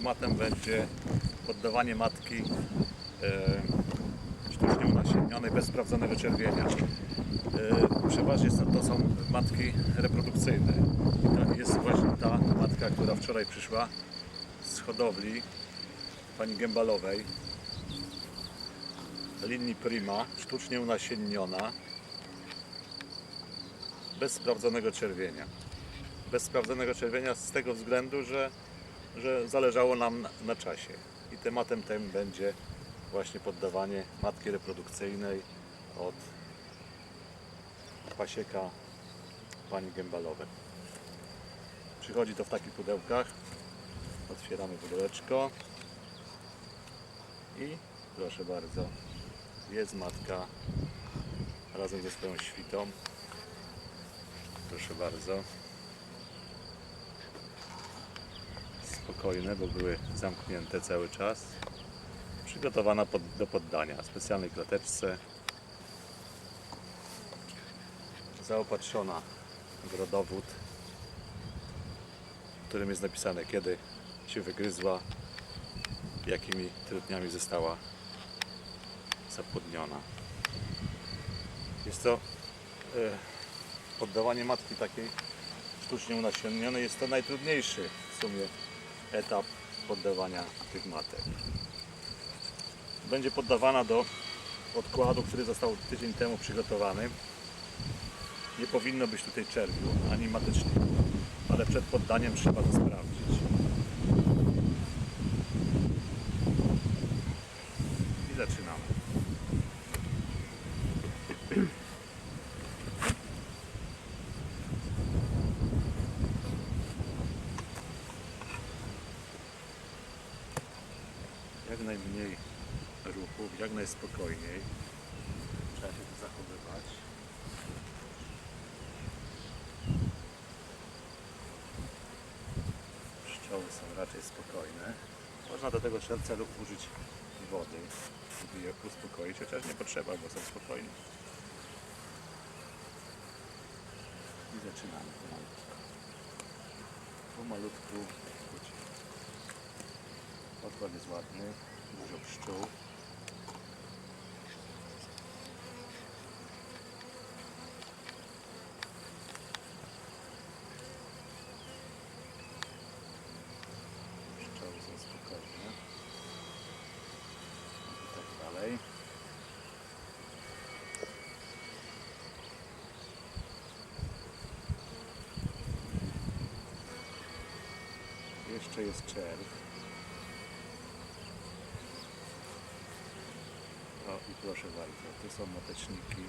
tematem będzie poddawanie matki e, sztucznie unasiennionej bez sprawdzonego czerwienia. E, przeważnie to są matki reprodukcyjne. I to jest właśnie ta matka, która wczoraj przyszła z hodowli pani Gębalowej, linii Prima, sztucznie unasienniona, bez sprawdzonego czerwienia. Bez sprawdzonego czerwienia z tego względu, że, że zależało nam na, czasie. I tematem tym będzie właśnie poddawanie matki reprodukcyjnej od pasieka pani Gębalowej. Przychodzi to w takich pudełkach. Otwieramy pudełeczko i proszę bardzo, jest matka razem ze swoją świtą. Proszę bardzo. Spokojne, bo były zamknięte cały czas. Przygotowana pod, do poddania w specjalnej klateczce. Zaopatrzona w rodowód, w którym jest napisane kiedy się wygryzła, jakimi trudniami została zapłodniona. Jest to e, poddawanie matki takiej sztucznie unasienionej jest to najtrudniejszy w sumie etap poddawania tych matek. Będzie poddawana do odkładu, który został tydzień temu przygotowany. Nie powinno być tutaj czerwiu ani mateczników, ale przed poddaniem trzeba to sprawdzić. I zaczynamy. jak najmniej ruchów, jak najspokojniej. Trzeba się tu zachowywać. Pszczoły spokojne. Można do tego celu użyć wody, żeby je uspokoić, chociaż nie potrzeba, bo są spokojne. I zaczynamy pomalutku. Pomalutku. Odkład jest ładny, dużo pszczół. Pszczoły są spokojne. I tak dalej. Jeszcze jest czerw. O i proszę bardzo, to są mateczniki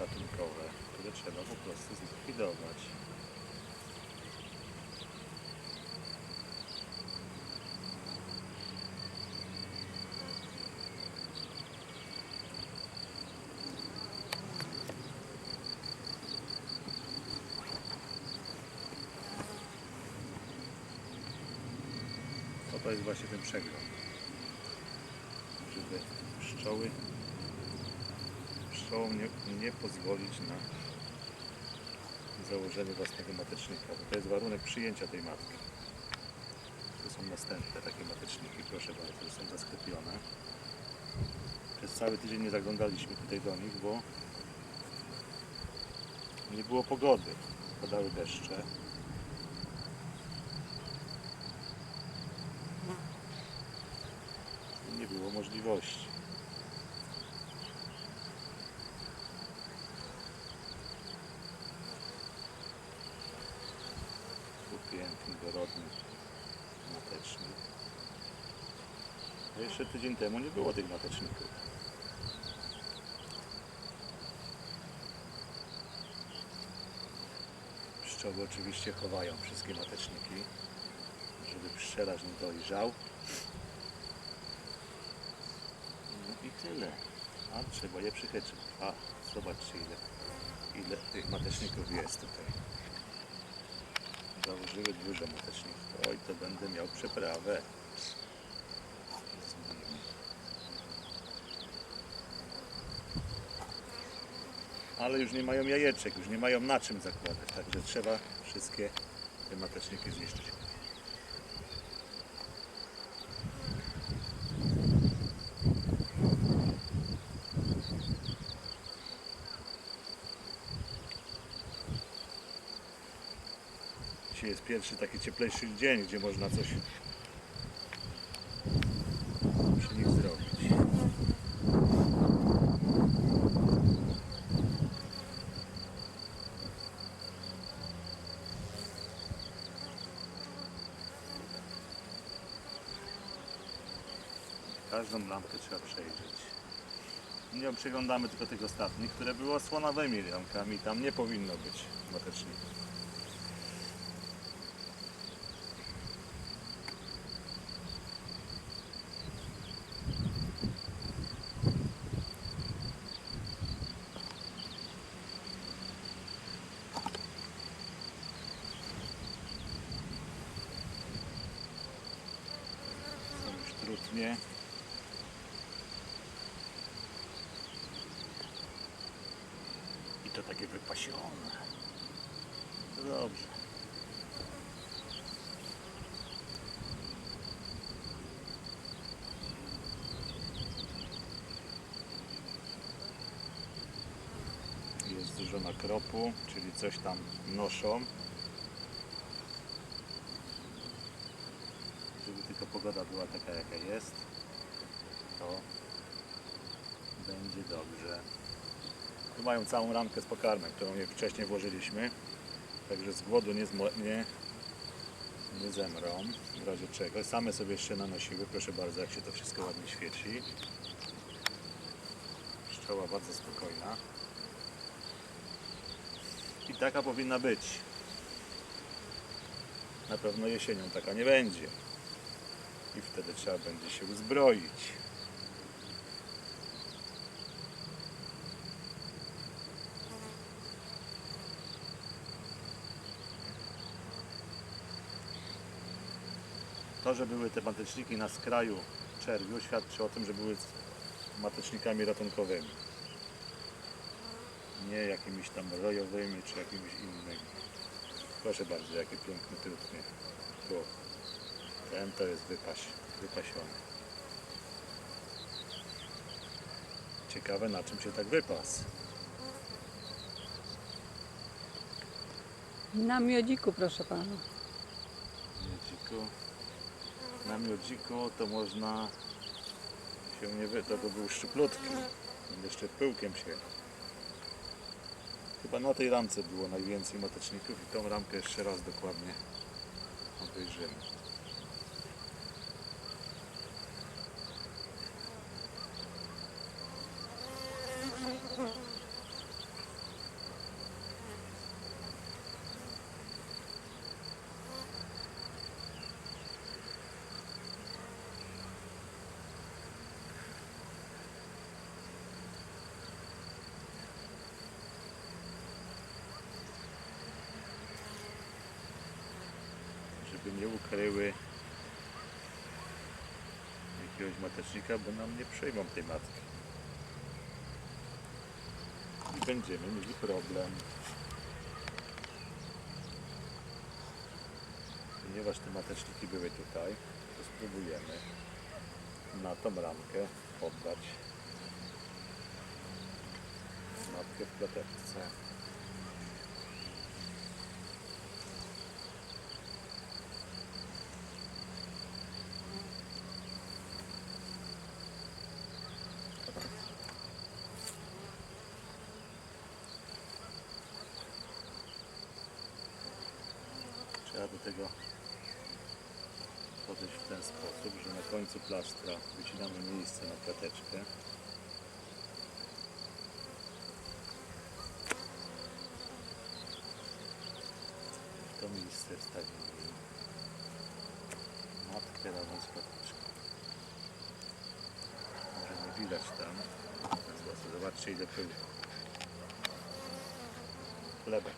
ratunkowe, które trzeba po prostu zlikwidować. To, to jest właśnie ten przegląd żeby pszczoły pszczołom nie, nie pozwolić na założenie własnego matecznika, to jest warunek przyjęcia tej matki. Tu są następne takie mateczniki, proszę bardzo, są zasklepione. Przez cały tydzień nie zaglądaliśmy tutaj do nich, bo nie było pogody. Padały deszcze. i nie było możliwości. Tu piękny, dorodny matecznik. A jeszcze tydzień temu nie było tych mateczników. Pszczoły oczywiście chowają wszystkie mateczniki, żeby pszczelarz nie dojrzał. No i tyle. A trzeba je przychytrzyć. A zobaczcie ile, ile tych mateczników jest tutaj. Założyły dużo mateczników. Oj, to będę miał przeprawę. Ale już nie mają jajeczek, już nie mają na czym zakładać, także trzeba wszystkie te mateczniki zniszczyć. Pierwszy taki cieplejszy dzień, gdzie można coś przy nich zrobić. Każdą lampkę trzeba przejrzeć. Nie przeglądamy tylko tych ostatnich, które były osłonowymi lampkami. Tam nie powinno być mateczników. Są już trudnie. I to takie wypasione. To dobrze. Jest dużo nakropu, czyli coś tam noszą. Żeby tylko pogoda była taka jaka jest, to będzie dobrze. Tu mają całą ramkę z pokarmem, którą je wcześniej włożyliśmy. Także z głodu nie, nie, nie zemrą. W razie czego. Same sobie jeszcze nanosiły. Proszę bardzo, jak się to wszystko ładnie świeci. Pszczoła bardzo spokojna. Taka powinna być. Na pewno jesienią taka nie będzie. I wtedy trzeba będzie się uzbroić. To, że były te mateczniki na skraju czerwiu świadczy o tym, że były matecznikami ratunkowymi. Nie jakimiś tam rojowymi czy jakimiś innymi. Proszę bardzo, jakie piękne trutnie. Tu. Ten to jest wypaś, wypasiony. Ciekawe na czym się tak wypas. Na miodziku, proszę pana. miodziku. Na miodziku to można się nie wy... To by był szczyplutki. On Jeszcze pyłkiem się. Chyba na tej ramce było najwięcej mateczników i tą ramkę jeszcze raz dokładnie obejrzymy. Żeby nie ukryły jakiegoś matecznika, bo nam nie przyjmą tej matki. I będziemy mieli problem. Ponieważ te mateczniki były tutaj, to spróbujemy na tą ramkę oddać matkę w klateczce. Do tego podejść w ten sposób, że na końcu plastra wycinamy miejsce na klateczkę. W to miejsce wstawimy matkę razem z klateczką. Może nie widać tam. Zobaczcie, ile pyłu. Chlebek.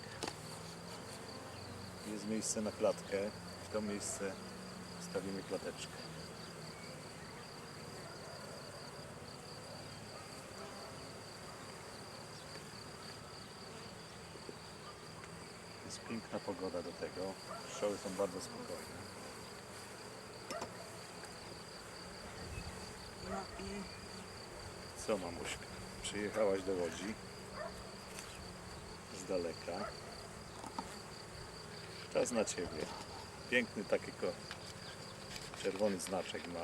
Jest miejsce na klatkę. W to miejsce wstawimy klateczkę. Jest piękna pogoda do tego. Pszczoły są bardzo spokojne. No i Co mamuśka? Przyjechałaś do Łodzi z daleka. Czas na Ciebie. Piękny taki czerwony znaczek ma.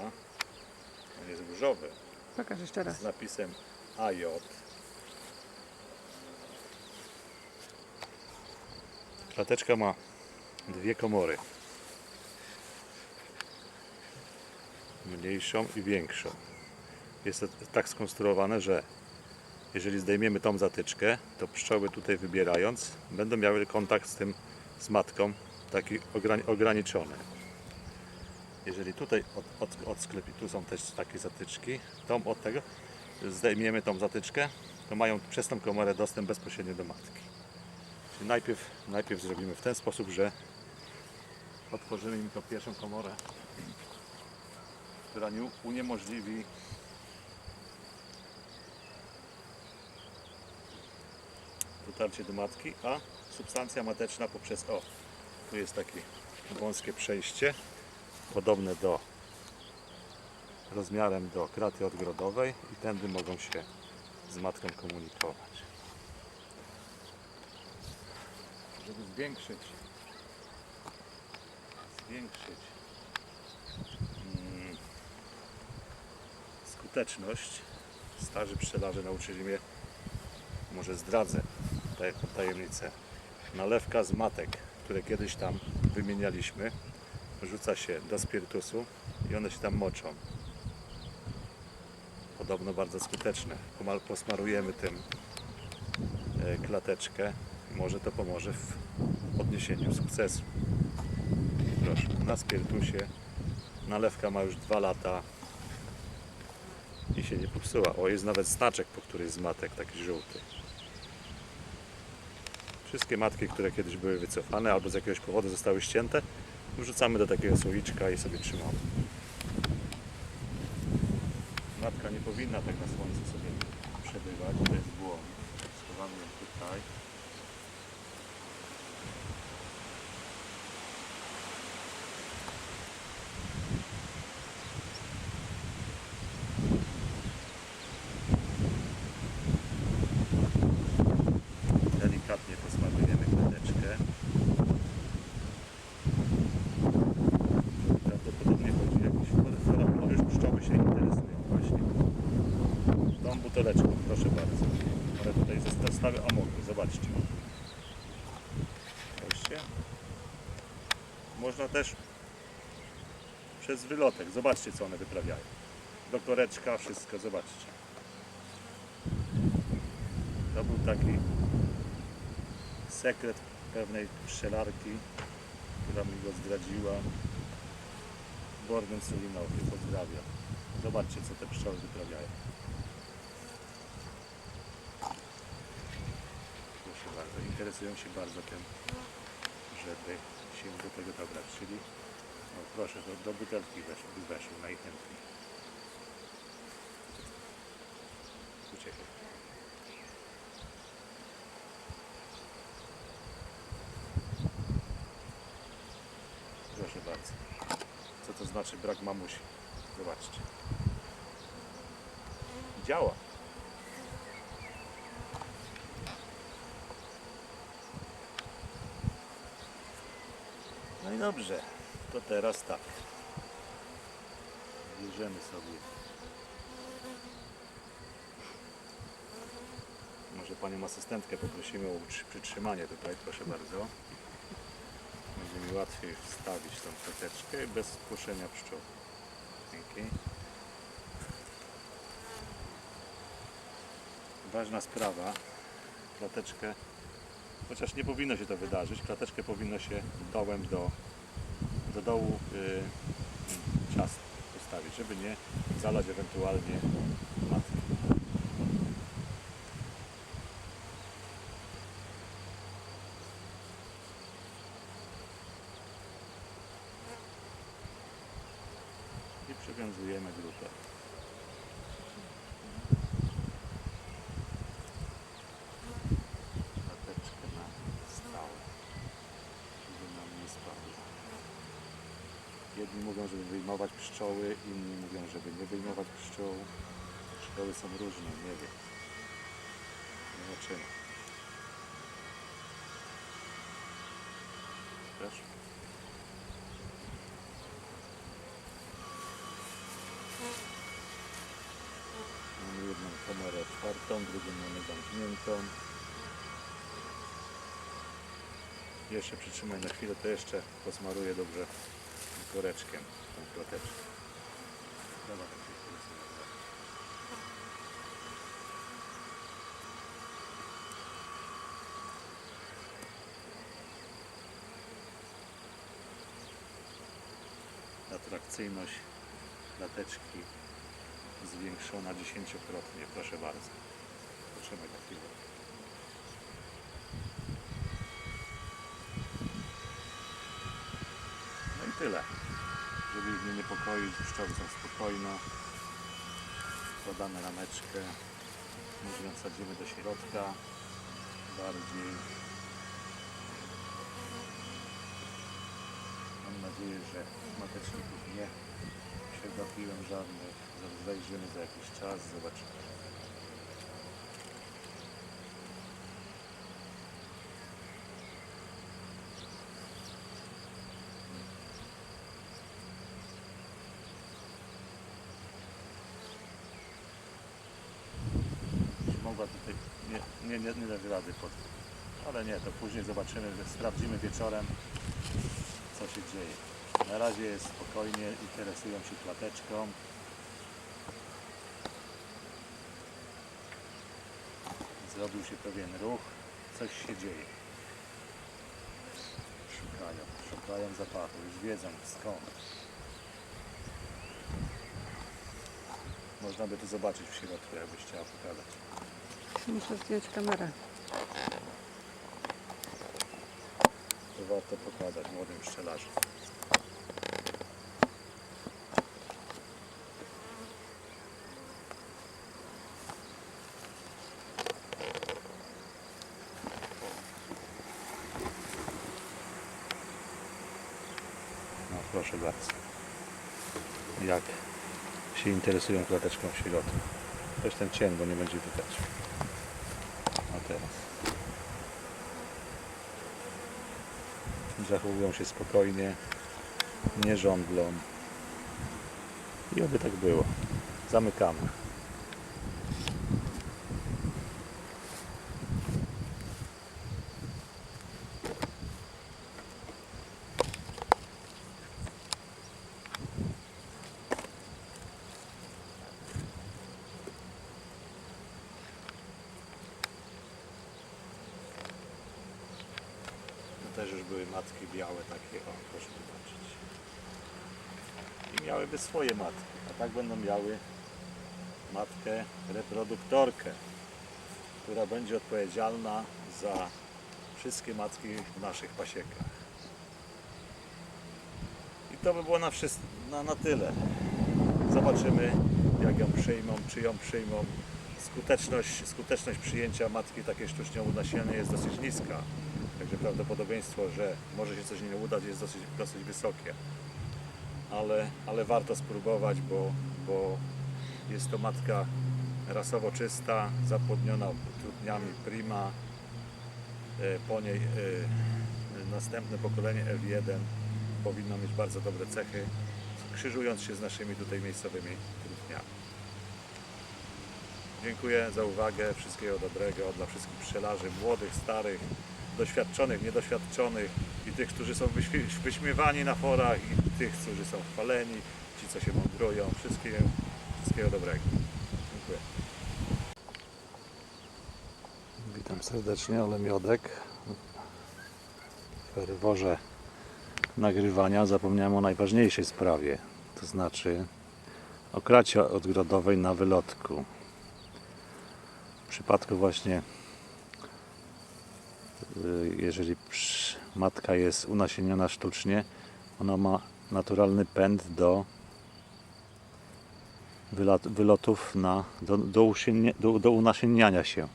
On jest różowy Pokaż jeszcze raz. z napisem AJ. Klateczka ma dwie komory. Mniejszą i większą. Jest to tak skonstruowane, że jeżeli zdejmiemy tą zatyczkę, to pszczoły tutaj wybierając będą miały kontakt z tym, z matką, taki ograni- ograniczony. Jeżeli tutaj od, od, od tu są też takie zatyczki, tą od tego, zdejmiemy tą zatyczkę, to mają przez tą komorę dostęp bezpośrednio do matki. Czyli najpierw, najpierw zrobimy w ten sposób, że otworzymy im tą pierwszą komorę, która nie uniemożliwi dotarcie do matki, a substancja mateczna poprzez o, tu jest takie wąskie przejście, podobne do rozmiarem do kraty odgrodowej i tędy mogą się z matką komunikować. Żeby zwiększyć zwiększyć mm, skuteczność starzy pszczelarze nauczyli mnie może zdradzę taką tajemnicę nalewka z matek, które kiedyś tam wymienialiśmy rzuca się do spirytusu i one się tam moczą podobno bardzo skuteczne. Pomal- Posmarujemy tym e, klateczkę. Może to pomoże w odniesieniu sukcesu. Proszę, na spirytusie nalewka ma już dwa lata i się nie popsuła. O, jest nawet znaczek, po której z matek, taki żółty. Wszystkie matki, które kiedyś były wycofane albo z jakiegoś powodu zostały ścięte, wrzucamy do takiego słoiczka i sobie trzymamy. Matka nie powinna tak na słońcu sobie przebywać, to jest błąd. Schowamy ją tutaj. Delikatnie posmarujemy klateczkę. Prawdopodobnie chodzi o jakiś chorób, może już pszczoły się interesują właśnie. Tą buteleczką, proszę bardzo. Ale tutaj zestawy amoku, zobaczcie. Zobaczcie. Można też przez wylotek, zobaczcie co one wyprawiają. Do koreczka, wszystko, zobaczcie. To był taki sekret pewnej pszczelarki, która mi go zdradziła. Bornem Sulinowy, pozdrawiam. Zobaczcie, co te pszczoły wyprawiają. Proszę bardzo, interesują się bardzo tym, żeby się do tego dobrać, czyli no proszę, do, do butelki weszło, weszło najchętniej. Uciekaj. Proszę bardzo. Co to znaczy brak mamusi? Zobaczcie. Działa. No i dobrze. To teraz tak. Bierzemy sobie. Może panią asystentkę poprosimy o przytrzymanie tutaj, proszę bardzo. Będzie mi łatwiej wstawić tą klateczkę bez spłoszenia pszczół. Dzięki. Ważna sprawa. Klateczkę, chociaż nie powinno się to wydarzyć, klateczkę powinno się dołem do, do dołu yy, czas postawić, żeby nie zalać ewentualnie matki. i przywiązujemy grupę. Klateczkę na stałe, żeby nam nie spadła. Jedni żeby wyjmować pszczoły, inni mówią, żeby nie wyjmować pszczół. Szkoły są różne, nie wiem. Zobaczymy. też. Mamy jedną kamerę otwartą, drugą mamy zamkniętą. Jeszcze przytrzymaj na chwilę, to jeszcze posmaruję dobrze koreczkiem tą klateczkę. Dobra, tak się atrakcyjność lateczki zwiększona dziesięciokrotnie, proszę bardzo. Na chwilę. No i tyle. Żeby ich nie niepokoić, pszczoły są spokojne. Podamy rameczkę. Może ją wsadzimy do środka. Bardziej. Mam nadzieję, że mateczników nie przegapiłem żadnych. Zajrzymy za jakiś czas, zobaczymy. Mogła tutaj, nie, nie, nie, nie dać rady pod, ale nie, to później zobaczymy, sprawdzimy wieczorem co się dzieje. Na razie jest spokojnie, interesują się klateczką. Zrobił się pewien ruch, coś się dzieje. Szukają, szukają zapachu, już wiedzą skąd. Można by to zobaczyć w środku, jakbyś chciała pokazać. Muszę zdjąć kamerę. To warto pokazać młodym pszczelarzom. No proszę bardzo. Jak się interesują klateczką w środku. Też ten cień, bo nie będzie widać. Teraz. zachowują się spokojnie, nie żądlą. I oby tak było. Zamykamy. To też już były matki białe takie, o proszę zobaczyć. I miałyby swoje matki, miały matkę reproduktorkę, która będzie odpowiedzialna za wszystkie matki w naszych pasiekach. I to by było na, na, na tyle. Zobaczymy jak ją przyjmą, czy ją przyjmą. Skuteczność, skuteczność przyjęcia matki takiej sztucznie unasiennej jest dosyć niska. Także prawdopodobieństwo, że może się coś nie udać jest dosyć, dosyć wysokie. Ale, ale warto spróbować, bo, bo jest to matka rasowo czysta, zapłodniona trudniami prima. E, Po niej e, następne pokolenie F1 powinno mieć bardzo dobre cechy, krzyżując się z naszymi tutaj miejscowymi trudniami. Dziękuję za uwagę, wszystkiego dobrego dla wszystkich pszczelarzy, młodych, starych, doświadczonych, niedoświadczonych i tych, którzy są wyśmie- wyśmiewani na forach i tych, którzy są chwaleni, ci, co się mądrują. Wszystkiego, wszystkiego dobrego. Dziękuję. Witam serdecznie, ale Miodek. W ferworze nagrywania zapomniałem o najważniejszej sprawie, to znaczy o kracie odgrodowej na wylotku. W przypadku właśnie y, jeżeli matka jest unasieniona sztucznie, ona ma naturalny pęd do wylat- wylotów na, do, do, usienie- do, do unasienniania się.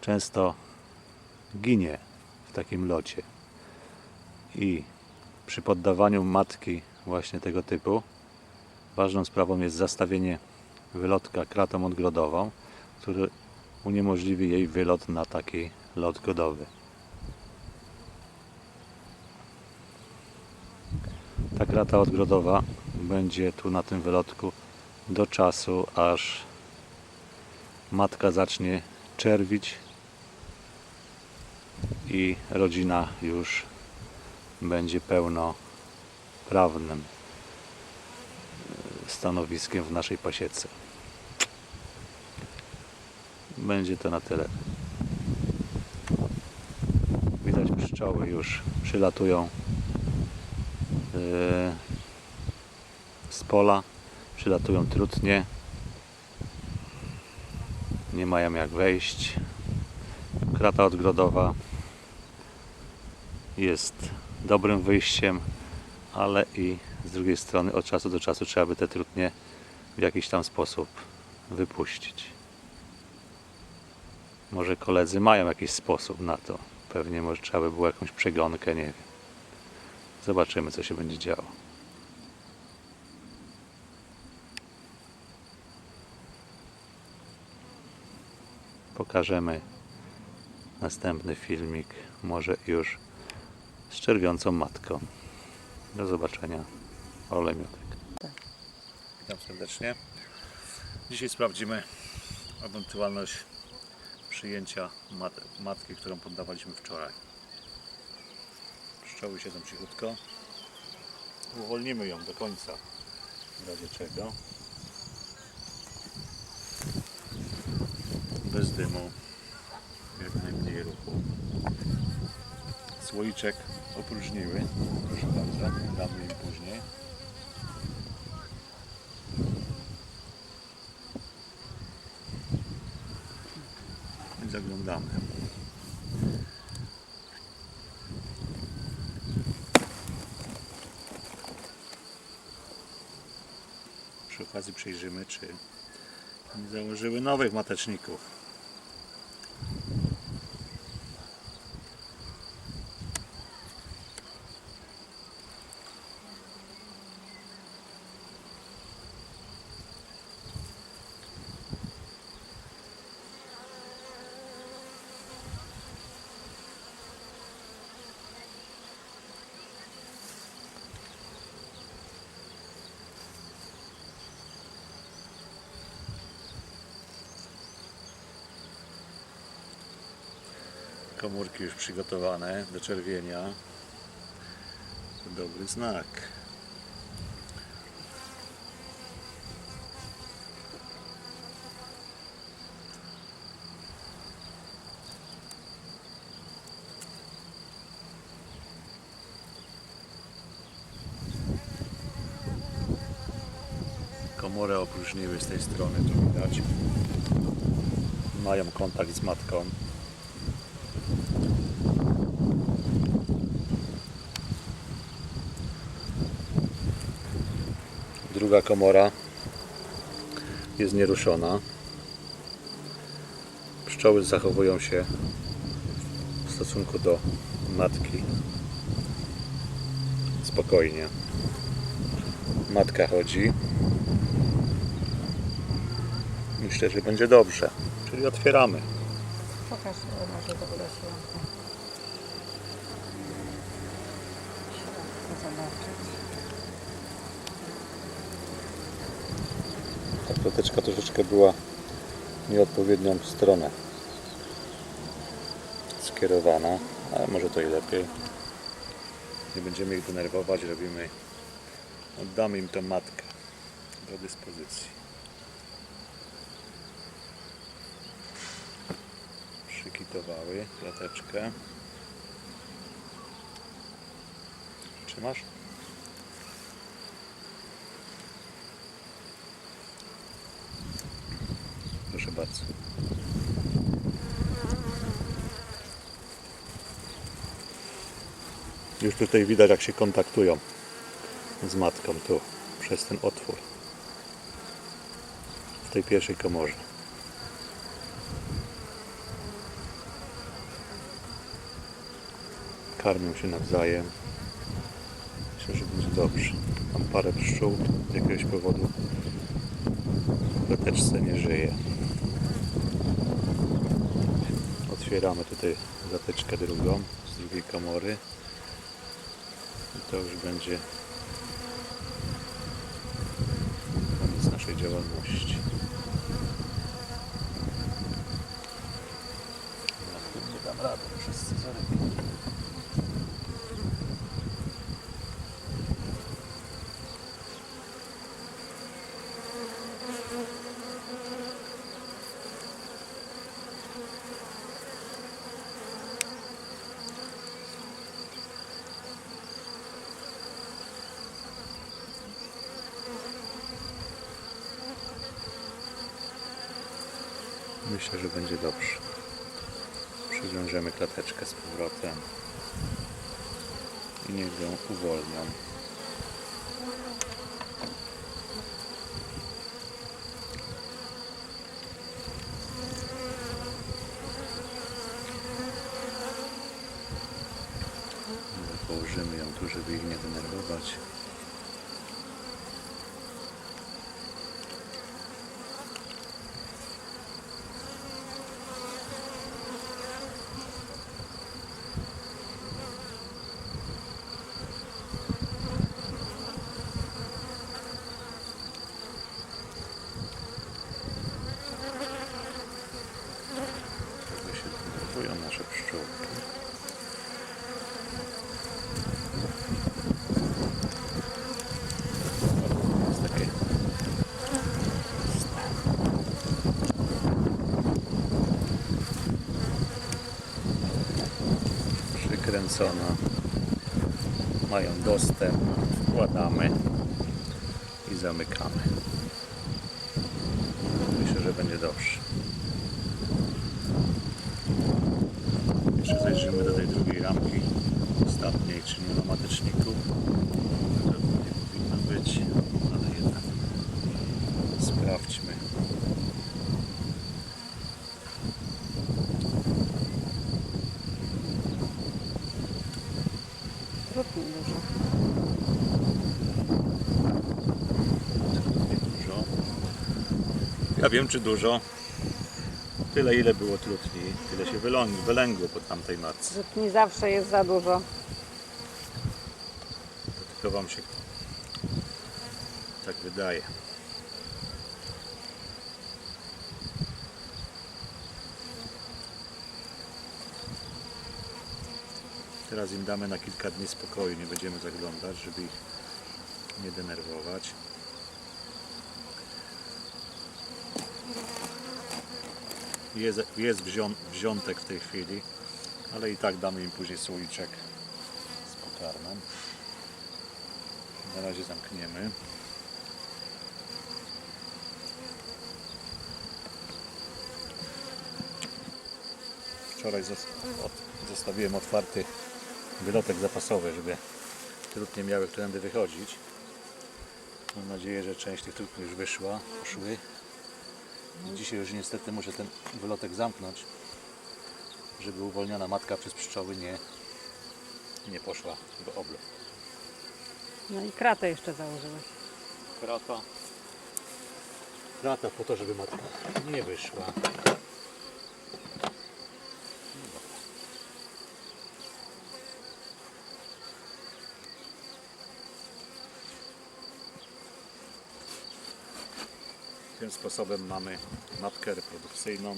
Często ginie w takim locie. I przy poddawaniu matki właśnie tego typu ważną sprawą jest zastawienie wylotka kratą odgrodową, który uniemożliwi jej wylot na taki lot godowy. Krata odgrodowa będzie tu na tym wylotku do czasu, aż matka zacznie czerwić i rodzina już będzie pełnoprawnym stanowiskiem w naszej pasiece. Będzie to na tyle. Widać pszczoły już przylatują yy, pola, przylatują trutnie. Nie mają jak wejść. Krata odgrodowa jest dobrym wyjściem, ale i z drugiej strony od czasu do czasu trzeba by te trutnie w jakiś tam sposób wypuścić. Może koledzy mają jakiś sposób na to. Pewnie może trzeba by było jakąś przegonkę, nie wiem. Zobaczymy, co się będzie działo. Pokażemy następny filmik, może już z czerwiącą matką. Do zobaczenia. Ole Miotek. Witam serdecznie. Dzisiaj sprawdzimy ewentualność przyjęcia mat matki, którą poddawaliśmy wczoraj. Pszczoły siedzą cichutko. Uwolnimy ją do końca. W razie czego. Bez dymu. Jak najmniej ruchu. Słoiczek opróżniły. Proszę bardzo. Damy im później. I zaglądamy. Przy okazji przyjrzymy, czy nie założyły nowych mateczników. Komórki już przygotowane do czerwienia. To dobry znak. Komorę opróżniły z tej strony, tu widać. Mają kontakt z matką. Druga komora jest nieruszona. Pszczoły zachowują się w stosunku do matki spokojnie. Matka chodzi. Myślę, że będzie dobrze. Czyli otwieramy. Pokaż może ogóle środka. Środka zobaczyć. Ta klateczka troszeczkę była nieodpowiednią stronę skierowana, ale może to i lepiej. Nie będziemy ich denerwować, robimy, oddamy im tą matkę do dyspozycji. Przykitowały klateczkę. Trzymasz? Proszę bardzo. Już tutaj widać jak się kontaktują z matką tu przez ten otwór w tej pierwszej komorze. Karmią się nawzajem. Myślę, że będzie dobrze. Tam parę pszczół z jakiegoś powodu w klateczce nie żyje. Otwieramy tutaj zateczkę drugą z drugiej komory to już będzie koniec naszej działalności. Myślę, że będzie dobrze. Przywiążemy klateczkę z powrotem i niech ją uwolnią. Może Położymy ją tu, żeby ich nie denerwować. Trochę się denerwują nasze pszczółki. O, Jest takie przykręcona. Mają dostęp. Wkładamy i zamykamy. Myślę, że będzie dobrze. Jeszcze zajrzymy do tej drugiej ramki, ostatniej, czyli na mateczniku. To nie powinno być, ale jednak sprawdźmy. Trudno dużo. Nie dużo. Ja wiem, czy dużo. Tyle, ile było trutni, tyle się wylęgło po tamtej matce. Trudni zawsze jest za dużo. To tylko Wam się tak wydaje. Teraz im damy na kilka dni spokoju, nie będziemy zaglądać, żeby ich nie denerwować. Jest, jest wzią, wziątek w tej chwili, ale i tak damy im później słoiczek z pokarmem. Na razie zamkniemy. Wczoraj zostawiłem otwarty wylotek zapasowy, żeby trudnie miały którędy wychodzić. Mam nadzieję, że część tych trudnych już wyszła, poszły. Dzisiaj już niestety muszę ten wylotek zamknąć, żeby uwolniona matka przez pszczoły nie, nie poszła w oblot. No i kratę jeszcze założyłeś. Krata. Krata po to, żeby matka nie wyszła. Sposobem mamy matkę reprodukcyjną,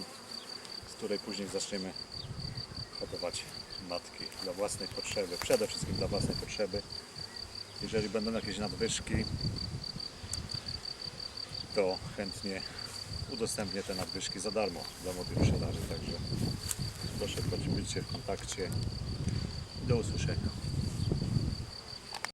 z której później zaczniemy hodować matki dla własnej potrzeby, przede wszystkim dla własnej potrzeby. Jeżeli będą jakieś nadwyżki, to chętnie udostępnię te nadwyżki za darmo dla młodych pszczelarzy. Także proszę, bądźcie w kontakcie. Do usłyszenia.